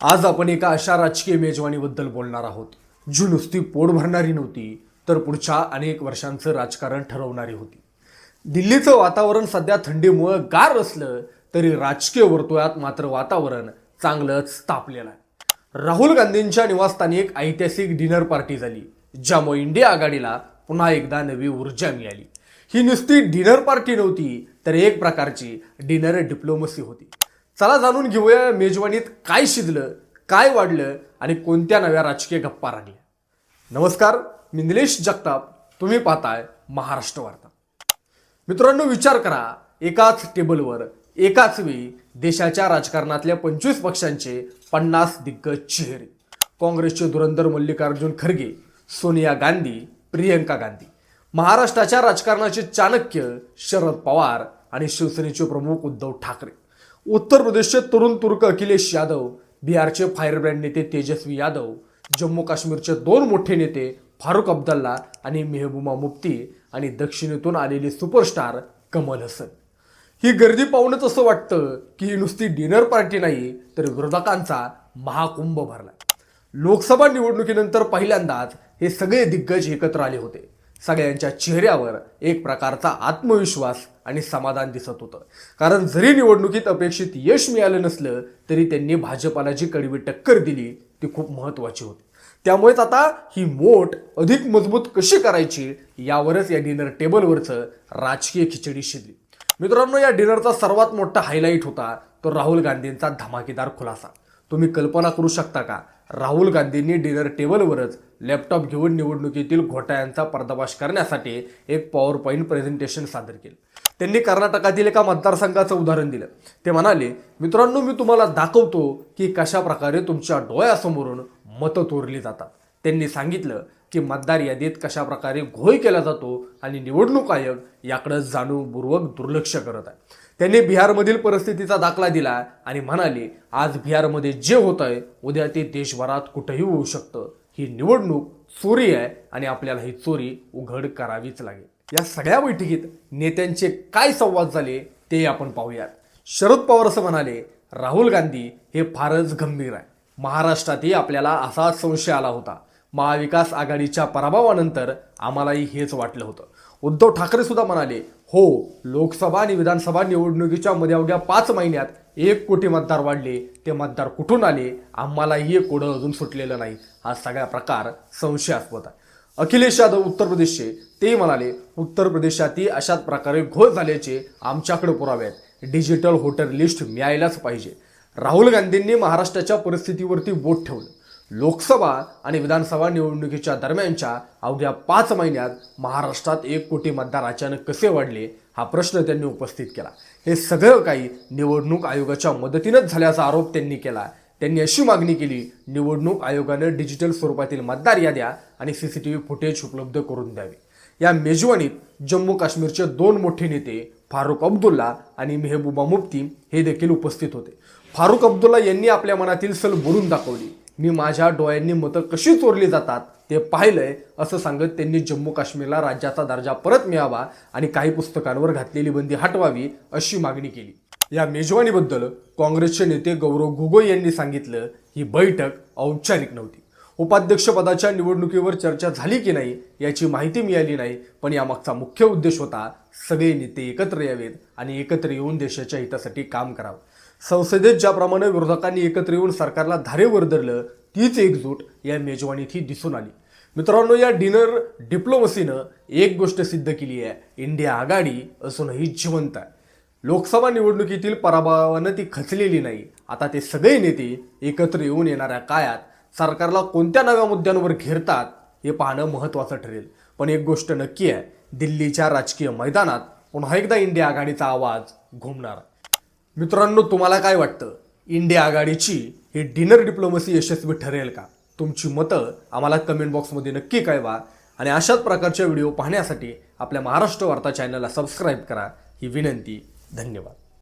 आज आपण एका अशा राजकीय मेजवानीबद्दल बोलणार आहोत जी नुसती पोट भरणारी नव्हती तर पुढच्या अनेक वर्षांचं राजकारण ठरवणारी होती. दिल्लीचं वातावरण सध्या थंडीमुळं गार असलं तरी राजकीय वर्तुळात मात्र वातावरण चांगलंच तापलेलं आहे. राहुल गांधींच्या निवासस्थानी एक ऐतिहासिक डिनर पार्टी झाली ज्यामुळे इंडिया आघाडीला पुन्हा एकदा नवी ऊर्जा मिळाली. ही नुसती डिनर पार्टी नव्हती तर एक प्रकारची डिनर डिप्लोमसी होती. चला जाणून घेऊया मेजवानीत काय शिजलं काय वाढलं आणि कोणत्या नव्या राजकीय गप्पा रंगल्या नमस्कार मी निलेश जगताप. तुम्ही पाहताय महाराष्ट्र वार्ता. मित्रांनो विचार करा एकाच टेबलवर एकाच वेळी देशाच्या राजकारणातल्या पंचवीस पक्षांचे पन्नास दिग्गज चेहरे. काँग्रेसचे धुरंधर मल्लिकार्जुन खरगे सोनिया गांधी प्रियंका गांधी. महाराष्ट्राच्या राजकारणाचे चाणक्य शरद पवार आणि शिवसेनेचे प्रमुख उद्धव ठाकरे. उत्तर प्रदेशचे तरुण तुर्क अखिलेश यादव बिहारचे फायरब्रँड नेते तेजस्वी यादव जम्मू काश्मीरचे दोन मोठे नेते फारुख अब्दल्ला आणि मेहबूबा मुफ्ती आणि दक्षिणेतून आलेले सुपरस्टार कमल हसन. ही गर्दी पाहूनच असं वाटतं की ही नुसती डिनर पार्टी नाही तर विरोधकांचा महाकुंभ भरला. लोकसभा निवडणुकीनंतर पहिल्यांदाच हे सगळे दिग्गज एकत्र आले होते. सगळ्यांच्या चेहऱ्यावर एक प्रकारचा आत्मविश्वास आणि समाधान दिसत होतं. कारण जरी निवडणुकीत अपेक्षित यश मिळालं नसलं तरी त्यांनी भाजपाला जी कडवी टक्कर दिली ती खूप महत्त्वाची होती. त्यामुळेच आता ही मोठ अधिक मजबूत कशी करायची यावरच या डिनर टेबलवरचं राजकीय खिचडी शिजली. मित्रांनो या डिनरचा सर्वात मोठा हायलाईट होता तो राहुल गांधींचा धमाकेदार खुलासा. तुम्ही कल्पना करू शकता का? राहुल गांधींनी डिनर टेबलवरच लॅपटॉप घेऊन निवडणुकीतील घोटाळ्यांचा पर्दाफाश करण्यासाठी एक पॉवर पॉईंट प्रेझेंटेशन सादर केलं. त्यांनी कर्नाटकातील एका मतदारसंघाचं उदाहरण दिलं. ते म्हणाले मित्रांनो मी तुम्हाला दाखवतो की कशा प्रकारे तुमच्या डोळ्यासमोरून मतं चोरली जातात. त्यांनी सांगितलं की मतदार यादीत कशा प्रकारे घोळ केला जातो आणि निवडणूक आयोग याकडे जाणीवपूर्वक दुर्लक्ष करत आहे. त्यांनी बिहारमधील परिस्थितीचा दाखला दिला आणि म्हणाले आज बिहारमध्ये जे होत आहे उद्या ते देशभरात कुठेही होऊ शकतं. ही निवडणूक चोरी आहे आणि आपल्याला ही चोरी उघड करावीच लागेल. या सगळ्या बैठकीत नेत्यांचे काय संवाद झाले ते आपण पाहूयात. शरद पवार असं म्हणाले राहुल गांधी हे फारच गंभीर आहे. महाराष्ट्रातही आपल्याला असा संशय आला होता. महाविकास आघाडीच्या पराभवानंतर आम्हालाही हेच वाटलं होतं. उद्धव ठाकरे सुद्धा म्हणाले हो लोकसभा आणि विधानसभा निवडणुकीच्या मध्ये अवघ्या पाच महिन्यात एक कोटी मतदार वाढले. ते मतदार कुठून आले? आम्हालाही एक कोडं अजून सुटलेलं नाही. हा सगळा प्रकार संशयास्पद आहे. अखिलेश यादव उत्तर प्रदेशचे. ते म्हणाले उत्तर प्रदेशातही अशाच प्रकारे घोळ झाल्याचे आमच्याकडे पुरावे आहेत. डिजिटल वोटर लिस्ट मिळायलाच पाहिजे. राहुल गांधींनी महाराष्ट्राच्या परिस्थितीवरती बोट ठेवलं. लोकसभा आणि विधानसभा निवडणुकीच्या दरम्यानच्या अवघ्या पाच महिन्यात महाराष्ट्रात एक कोटी मतदार अचानक कसे वाढले हा प्रश्न त्यांनी उपस्थित केला. हे सगळं काही निवडणूक आयोगाच्या मदतीनंच झाल्याचा आरोप त्यांनी केला. त्यांनी अशी मागणी केली निवडणूक आयोगानं डिजिटल स्वरूपातील मतदार याद्या आणि C C T V footage उपलब्ध करून द्यावे. या मेजवानीत जम्मू काश्मीरचे दोन मोठे नेते फारुख अब्दुल्ला आणि मेहबूबा मुफ्ती हे देखील उपस्थित होते. फारुख अब्दुल्ला यांनी आपल्या मनातील सल बोलून दाखवली. मी माझ्या डोळ्यांनी मतं कशी चोरली जातात ते पाहिलंय असं सांगत त्यांनी जम्मू काश्मीरला राज्याचा दर्जा परत मिळावा आणि काही पुस्तकांवर घातलेली बंदी हटवावी अशी मागणी केली. या मेजवानीबद्दल काँग्रेसचे नेते गौरव गोगोई यांनी सांगितलं ही बैठक औपचारिक नव्हती. उपाध्यक्षपदाच्या निवडणुकीवर चर्चा झाली की नाही याची माहिती मिळाली नाही पण यामागचा मुख्य उद्देश होता सगळे नेते एकत्र यावेत आणि एकत्र येऊन देशाच्या हितासाठी काम करावं. संसदेत ज्याप्रमाणे विरोधकांनी एकत्र येऊन सरकारला धारेवर धरलं तीच एकजूट या मेजवानीतही दिसून आली. मित्रांनो या डिनर डिप्लोमसीनं एक गोष्ट सिद्ध केली आहे. इंडिया आघाडी असूनही जिवंत आहे. लोकसभा निवडणुकीतील पराभवानं ती खचलेली नाही. आता ते सगळे नेते एकत्र येऊन येणाऱ्या काळात सरकारला कोणत्या नव्या मुद्द्यांवर घेरतात हे पाहणं महत्त्वाचं ठरेल. पण एक गोष्ट नक्की आहे दिल्लीच्या राजकीय मैदानात पुन्हा एकदा इंडिया आघाडीचा आवाज घुमणार. मित्रांनो तुम्हाला काय वाटतं? इंडिया आघाडीची ही डिनर डिप्लोमसी यशस्वी ठरेल का? तुमची मतं आम्हाला कमेंट बॉक्समध्ये नक्की कळवा आणि अशाच प्रकारच्या व्हिडिओ पाहण्यासाठी आपल्या महाराष्ट्र वार्ता चॅनलला सबस्क्राईब करा. ही विनंती. धन्यवाद.